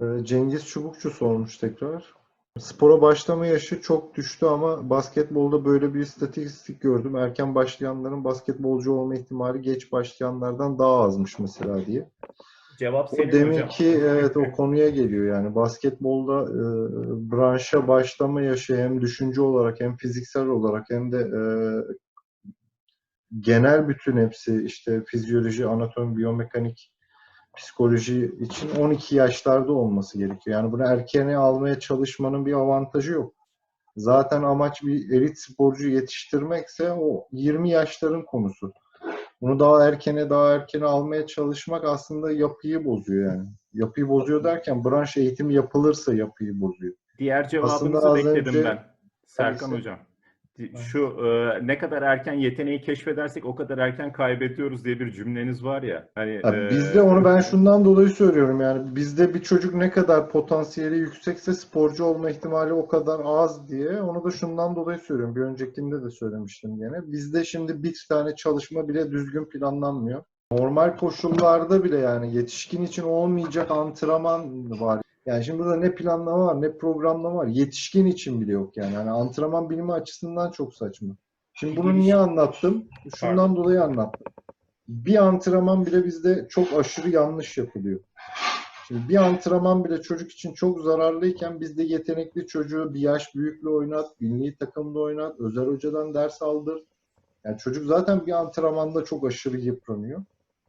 Ee, Cengiz Çubukçu sormuş tekrar. Spora başlama yaşı çok düştü ama basketbolda böyle bir istatistik gördüm. Erken başlayanların basketbolcu olma ihtimali geç başlayanlardan daha azmış mesela diye. Cevap O senin demin hocam. ki evet o konuya geliyor yani basketbolda e, branşa başlama yaşı hem düşünce olarak hem fiziksel olarak hem de e, genel bütün hepsi işte fizyoloji, anatomi, biyomekanik, psikoloji için 12 yaşlarda olması gerekiyor. Yani bunu erkene almaya çalışmanın bir avantajı yok. Zaten amaç bir elit sporcu yetiştirmekse o 20 yaşların konusu. Bunu daha erkene daha erkene almaya çalışmak aslında yapıyı bozuyor yani. Yapıyı bozuyor derken branş eğitimi yapılırsa yapıyı bozuyor. Diğer cevabınızı Aslında bekledim önce- ben. Serkan hocam. Şu e, ne kadar erken yeteneği keşfedersek o kadar erken kaybediyoruz diye bir cümleniz var ya. Hani Ya e, bizde onu ben şundan dolayı söylüyorum yani bizde bir çocuk ne kadar potansiyeli yüksekse sporcu olma ihtimali o kadar az diye onu da şundan dolayı söylüyorum. Bir öncekinde de söylemiştim gene. Bizde şimdi bir tane çalışma bile düzgün planlanmıyor. Normal koşullarda bile yani yetişkin için olmayacak antrenman var. Yani şimdi burada ne planlama var ne programlama var. Yetişkin için bile yok yani. yani antrenman bilimi açısından çok saçma. Şimdi bunu niye anlattım? Şundan dolayı anlattım bir antrenman bile bizde çok aşırı yanlış yapılıyor. Şimdi bir antrenman bile çocuk için çok zararlıyken bizde yetenekli çocuğu bir yaş büyükle oynat, milli takımda oynat, özel hocadan ders aldır. Yani çocuk zaten bir antrenmanda çok aşırı yıpranıyor.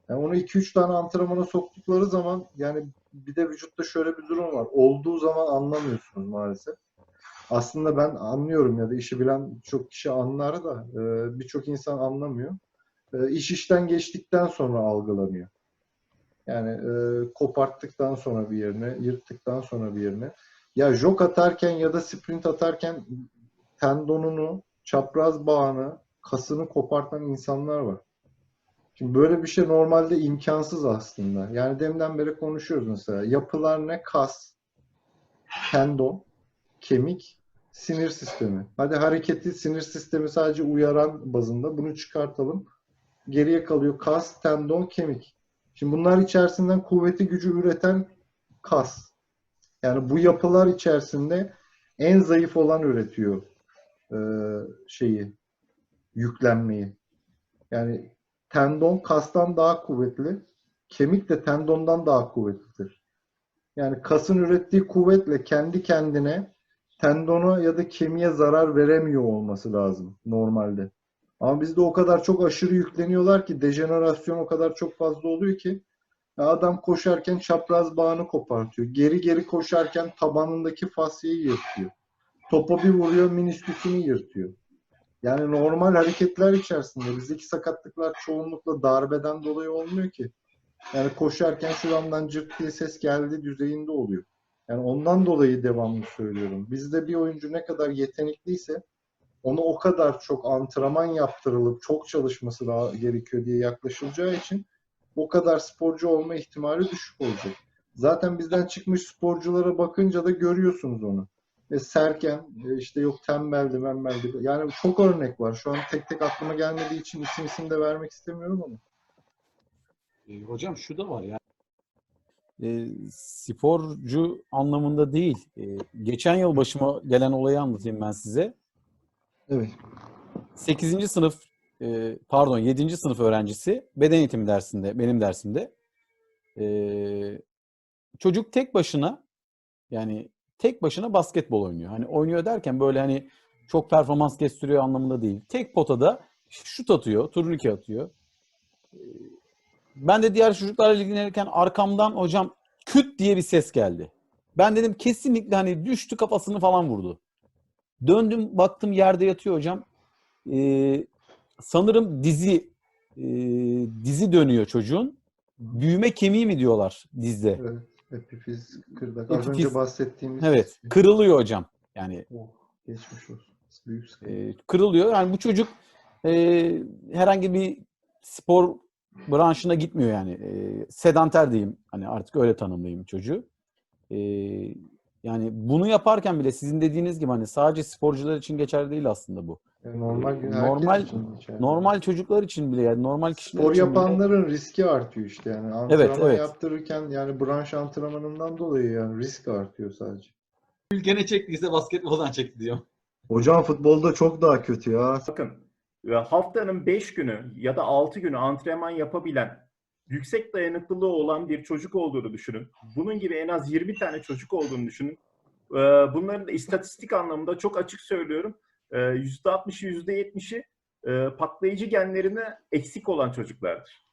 Yani onu 2-3 tane antrenmana soktukları zaman yani bir de vücutta şöyle bir durum var. Olduğu zaman anlamıyorsunuz maalesef. Aslında ben anlıyorum ya da işi bilen çok kişi anlar da e, birçok insan anlamıyor e, iş işten geçtikten sonra algılanıyor. Yani e, koparttıktan sonra bir yerine, yırttıktan sonra bir yerine. Ya jog atarken ya da sprint atarken tendonunu, çapraz bağını, kasını kopartan insanlar var. Şimdi böyle bir şey normalde imkansız aslında. Yani deminden beri konuşuyoruz mesela. Yapılar ne? Kas, tendon, kemik, sinir sistemi. Hadi hareketi sinir sistemi sadece uyaran bazında bunu çıkartalım geriye kalıyor kas, tendon, kemik. Şimdi bunlar içerisinden kuvveti gücü üreten kas. Yani bu yapılar içerisinde en zayıf olan üretiyor şeyi, yüklenmeyi. Yani tendon kastan daha kuvvetli, kemik de tendondan daha kuvvetlidir. Yani kasın ürettiği kuvvetle kendi kendine tendona ya da kemiğe zarar veremiyor olması lazım normalde. Ama bizde o kadar çok aşırı yükleniyorlar ki dejenerasyon o kadar çok fazla oluyor ki adam koşarken çapraz bağını kopartıyor. Geri geri koşarken tabanındaki fasyayı yırtıyor. Topa bir vuruyor minisküsünü yırtıyor. Yani normal hareketler içerisinde bizdeki sakatlıklar çoğunlukla darbeden dolayı olmuyor ki. Yani koşarken şuramdan cırt diye ses geldi düzeyinde oluyor. Yani ondan dolayı devamlı söylüyorum. Bizde bir oyuncu ne kadar yetenekliyse ona o kadar çok antrenman yaptırılıp çok çalışması daha gerekiyor diye yaklaşılacağı için o kadar sporcu olma ihtimali düşük olacak. Zaten bizden çıkmış sporculara bakınca da görüyorsunuz onu. E, Serken, e, işte yok tembeldi, membeldi. Yani çok örnek var. Şu an tek tek aklıma gelmediği için isim isim de vermek istemiyorum ama. E, hocam şu da var yani. E, sporcu anlamında değil. E, geçen yıl başıma gelen olayı anlatayım ben size. Evet. 8. sınıf e, pardon 7. sınıf öğrencisi beden eğitimi dersinde benim dersimde e, çocuk tek başına yani tek başına basketbol oynuyor. Hani oynuyor derken böyle hani çok performans gösteriyor anlamında değil. Tek potada şut atıyor, turnike atıyor. E, Ben de diğer çocuklarla ilgilenirken arkamdan hocam küt diye bir ses geldi. Ben dedim kesinlikle hani düştü kafasını falan vurdu. Döndüm baktım yerde yatıyor hocam. Ee, sanırım dizi e, dizi dönüyor çocuğun. Büyüme kemiği mi diyorlar dizde? Evet. Epifiz kırdak. Az Epifiz- önce bahsettiğimiz. Evet. Kırılıyor hocam. Yani Oh, geçmiş olsun. Büyük sıkıntı. e, kırılıyor. Yani bu çocuk e, herhangi bir spor branşına gitmiyor yani. E, sedanter diyeyim. Hani artık öyle tanımlayayım çocuğu. E, yani bunu yaparken bile sizin dediğiniz gibi hani sadece sporcular için geçerli değil aslında bu. Yani normal Normal- geçerli. Normal çocuklar için bile yani normal kişiler Spor için bile- yapanların riski artıyor işte yani. Antrenman Evet, evet. yaptırırken yani branş antrenmanından dolayı yani risk artıyor sadece. Ülkene çektiyse basketboldan çekti diyor. Hocam futbolda çok daha kötü ya. Bakın e, haftanın 5 günü ya da 6 günü antrenman yapabilen, yüksek dayanıklılığı olan bir çocuk olduğunu düşünün. Bunun gibi en az 20 tane çocuk olduğunu düşünün. E, Bunların da istatistik anlamında çok açık söylüyorum. E, %60'ı %70'i e, patlayıcı genlerine eksik olan çocuklardır.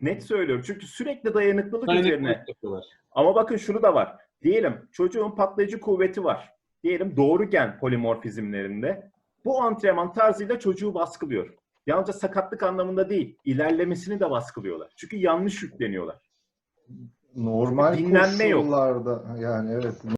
Net söylüyorum. Çünkü sürekli dayanıklılık Dayanıklılık üzerine yapıyorlar. ama bakın şunu da var. Diyelim çocuğun patlayıcı kuvveti var. Diyelim doğru gen polimorfizmlerinde. Bu antrenman tarzıyla çocuğu baskılıyor. Yalnızca sakatlık anlamında değil, ilerlemesini de baskılıyorlar. Çünkü yanlış yükleniyorlar. Normal Dinlenme yok. koşullarda yani evet